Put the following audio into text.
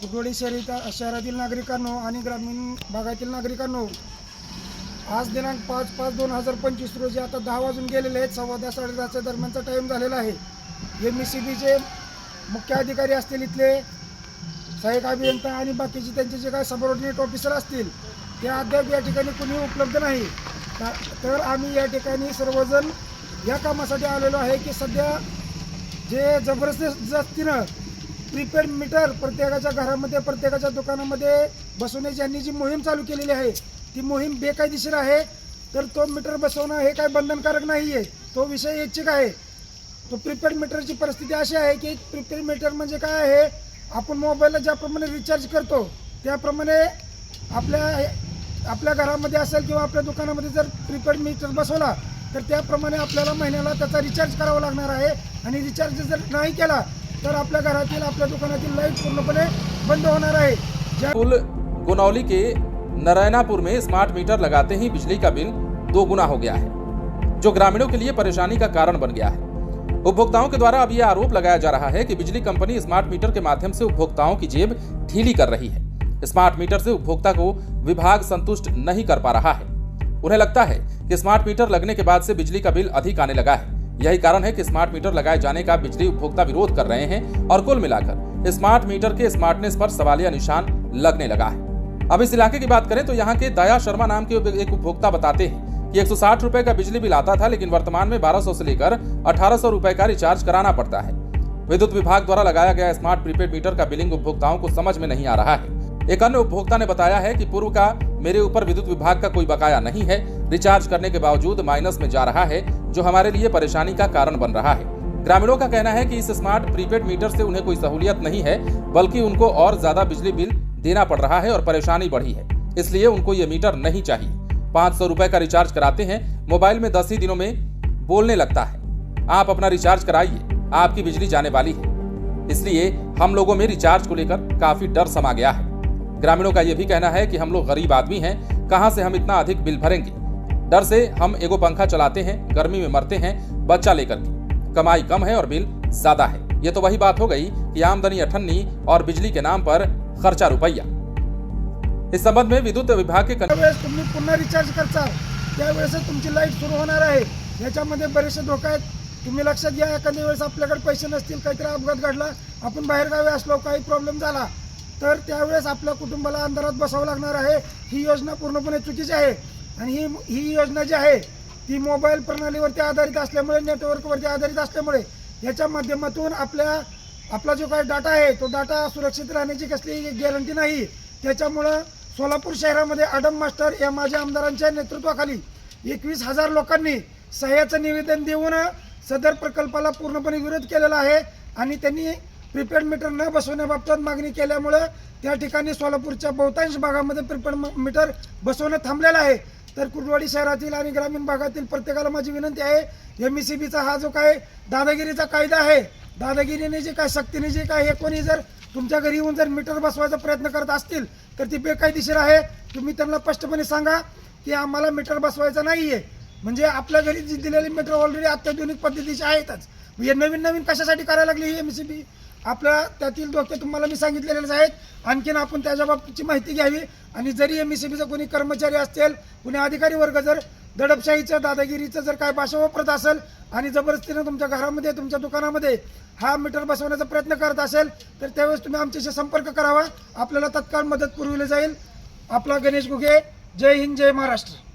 कुटवडी शहरी शहरातील नागरिकांनो आणि ग्रामीण भागातील नागरिकांनो आज दिनांक पाच पाच दोन हजार पंचवीस रोजी आता दहा वाजून गेलेले आहेत. सव्वा दहा साडे दहाच्या दरम्यानचा टाईम झालेला आहे. एम ई सी बीचे मुख्य अधिकारी असतील इथले सहाय्यक अभियंता आणि बाकीचे त्यांचे जे काही सबऑर्डिनेट ऑफिसर असतील ते अद्याप या ठिकाणी कुणी उपलब्ध नाही. तर आम्ही या ठिकाणी सर्वजण या कामासाठी आलेलो आहे की सध्या जे जबरदस्तीनं प्रीपेड मीटर प्रत्येकाच्या घरामध्ये प्रत्येकाच्या दुकानामध्ये बसवण्याची यांनी जी मोहीम चालू केलेली आहे ती मोहीम बेकायदेशीर आहे. तर तो मीटर बसवणं हे काय बंधनकारक नाही आहे तो विषय ऐच्छिक आहे. तो प्रीपेड मीटरची परिस्थिती अशी आहे की प्रीपेड मीटर म्हणजे काय आहे? आपण मोबाईलला ज्याप्रमाणे रिचार्ज करतो त्याप्रमाणे आपल्या आपल्या घरामध्ये असेल किंवा आपल्या दुकानामध्ये जर प्रीपेड मीटर बसवला तर त्याप्रमाणे आपल्याला महिन्याला त्याचा रिचार्ज करावा लागणार आहे. आणि रिचार्ज जर नाही केला तर आपल्या घरातील, आपल्या दुकानातील लाईट बंद होणार आहे. ज्या गुनौली के नारायणापुर में स्मार्ट मीटर लगाते ही बिजली का बिल दो गुना हो गया है, जो ग्रामीणों के लिए परेशानी का कारण बन गया है। उपभोक्ताओं के द्वारा अब यह आरोप लगाया जा रहा है कि बिजली कंपनी स्मार्ट मीटर के माध्यम से उपभोक्ताओं की जेब ढीली कर रही है। स्मार्ट मीटर से उपभोक्ता को विभाग संतुष्ट नहीं कर पा रहा है। उन्हें लगता है कि स्मार्ट मीटर लगने के बाद से बिजली का बिल अधिक आने लगा है। यही कारण है कि स्मार्ट मीटर लगाए जाने का बिजली उपभोक्ता विरोध कर रहे हैं और कुल मिलाकर स्मार्ट मीटर के स्मार्टनेस पर सवालिया निशान लगने लगा है। अब इस इलाके की बात करें तो यहाँ के दया शर्मा नाम के एक उपभोक्ता बताते हैं कि एक सौ रुपए का बिजली बिल आता था, लेकिन वर्तमान में 1200 से लेकर 1800 रुपए का रिचार्ज कराना पड़ता है। विद्युत विभाग द्वारा लगाया गया स्मार्ट प्रीपेड मीटर का बिलिंग उपभोक्ताओं को समझ में नहीं आ रहा है। एक अन्य उपभोक्ता ने बताया है कि पूर्व का मेरे ऊपर विद्युत विभाग का कोई बकाया नहीं है रिचार्ज करने के बावजूद माइनस में जा रहा है, जो हमारे लिए परेशानी का कारण बन रहा है। ग्रामीणों का कहना है कि इस स्मार्ट प्रीपेड मीटर से उन्हें कोई सहूलियत नहीं है, बल्कि उनको और ज़्यादा बिजली बिल देना पड़ रहा है और परेशानी बढ़ी है। इसलिए उनको ये मीटर नहीं चाहिए। पाँच सौ का रिचार्ज कराते हैं, मोबाइल में दस ही दिनों में बोलने लगता है। आप अपना रिचार्ज कराइए, आपकी बिजली जाने वाली है। इसलिए हम लोगों में रिचार्ज को लेकर काफ़ी डर समा गया है। ग्रामीणों का यह भी कहना है कि हम लोग गरीब आदमी हैं, कहाँ से हम इतना अधिक बिल भरेंगे? डर से हम एगो पंखा चलाते हैं, गर्मी में मरते हैं, बच्चा लेकर। के कमाई कम है और बिल ज़्यादा है। ये तो वही बात हो गई कि आमदनी अठन्नी और बिजली के नाम पर खर्चा रुपया। इस संबंध में विद्युत विभाग के रिचार्ज धोका आहेत. तुम्ही पैसे नसतील, काहीतरी अपघात तर कुटुंबाला अंधारात बसावं लागणार आहे. ही योजना पूर्णपणे चुकीची आहे. आणि ही ही योजना जी आहे ती मोबाईल प्रणालीवरती आधारित असल्यामुळे नेटवर्कवरती आधारित असल्यामुळे याच्या माध्यमातून आपल्या आपला जो काही डाटा आहे तो डाटा सुरक्षित राहण्याची कसली गॅरंटी नाही. त्याच्यामुळं सोलापूर शहरामध्ये आडम मास्टर या माझ्या आमदारांच्या नेतृत्वाखाली एकवीस हजार लोकांनी सह्याचं निवेदन देऊन सदर प्रकल्पाला पूर्णपणे विरोध केलेला आहे आणि त्यांनी प्रीपेड मीटर न बसवण्याबाबत मागणी केल्यामुळं त्या ठिकाणी सोलापूरच्या बहुतांश भागामध्ये प्रीपेड मीटर बसवणं थांबलेलं आहे. तर कुर्डवाडी शहरातील आणि ग्रामीण भागातील प्रत्येकाला माझी विनंती आहे एम ई सी बीचा हा जो काय दादागिरीचा कायदा आहे दादागिरीने जे काय सक्तीने जे काय हे कोणी जर तुमच्या घरी येऊन जर मीटर बसवायचा प्रयत्न करत असतील तर ती बेकायदेशीर आहे. तुम्ही त्यांना स्पष्टपणे सांगा की आम्हाला मीटर बसवायचा नाही आहे म्हणजे आपल्या घरी जी दिलेली मीटर ऑलरेडी अत्याधुनिक पद्धतीची आहेतच. हे नवीन नवीन कशासाठी करायला लागली ही एम सी बी आपल्या त्यातील धोके तुम्हाला मी सांगितलेलेच आहेत. आणखीन आपण त्याच्या बाबतीची माहिती घ्यावी. आणि जरी एम सी बीचा कोणी कर्मचारी असतील कुणी अधिकारी वर्ग जर दडपशाहीचं दादागिरीचं जर काय भाषा वापरत असेल आणि जबरदस्तीनं तुमच्या घरामध्ये तुमच्या दुकानामध्ये हा मीटर बसवण्याचा प्रयत्न करत असेल तर त्यावेळेस तुम्ही आमच्याशी संपर्क करावा. आपल्याला तत्काळ मदत पुरविली जाईल. आपला गणेश गुगे जय हिंद जय महाराष्ट्र.